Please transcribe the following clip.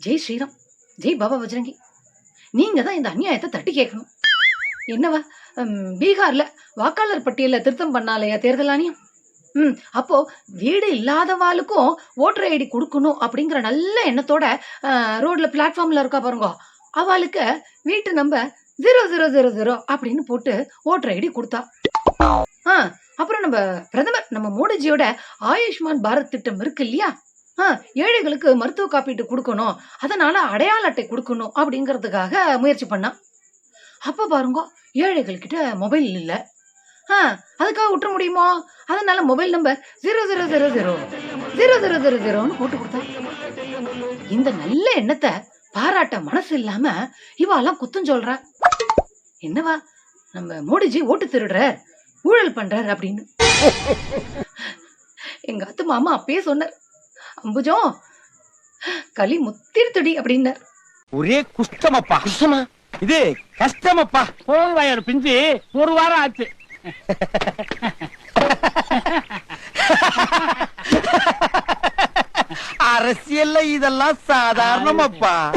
ஜெய் ஸ்ரீராம் ஜெய் பாபா பஜ்ரங்கி நீங்க தான் இந்த அநியாயத்தை தட்டி கேட்கணும். என்னவா? பீகாரில் பீகார்ல வாக்காளர் பட்டியல திருத்தம் பண்ணாலையா தேர்தல் ஆணையம்? ம் அப்போ வீடு இல்லாதவாளுக்கும் ஓட்டர் ஐடி கொடுக்கணும் அப்படிங்கிற நல்ல எண்ணத்தோட ரோட்ல பிளாட்ஃபார்ம்ல இருக்கா பாருங்க. அவளுக்கு வீட்டு number zero zero zero zero அப்படின்னு போட்டு ஓட்டர் ஐடி கொடுத்தா. ஆ அப்புறம் நம்ம பிரதமர் நம்ம மோடிஜியோட ஆயுஷ்மான் பாரத் திட்டம் இருக்கு இல்லையா? ஏழைகளுக்கு மருத்துவ காப்பீட்டு கொடுக்கணும். அதனால அடையாள அட்டை கொடுக்கணும் அப்படிங்கறதுக்காக முயற்சி பண்ணான். அப்ப பாருங்க ஏழைகள்கிட்ட மொபைல் இல்ல. ஆ அதுக்காக விட்டுற முடியுமா? அதனால mobile number zero zero zero zero zero zero zero ஜீரோன்னு போட்டு கொடுத்தா. இந்த நல்ல எண்ணத்தை பாராட்ட மனசு இல்லாம இவாலாம் குத்தம் சொல்றா. என்னவா நம்ம மோடிஜி ஓட்டு திருடுறார் ஊழல் பண்றார் அப்படின்னு. எங்க அத்து மாமா அப்பயே சொன்னார். அம்புஜம். களி முத்திருத்துடி அப்படின்னார். ஒரே குஷ்டமப்பா. குஷ்டமா? இது கஷ்டமப்பா. போன் வயர் பிஞ்சு. ஒரு வாரம் ஆச்சு. அரசியல்ல இதெல்லாம் சாதாரணமப்பா.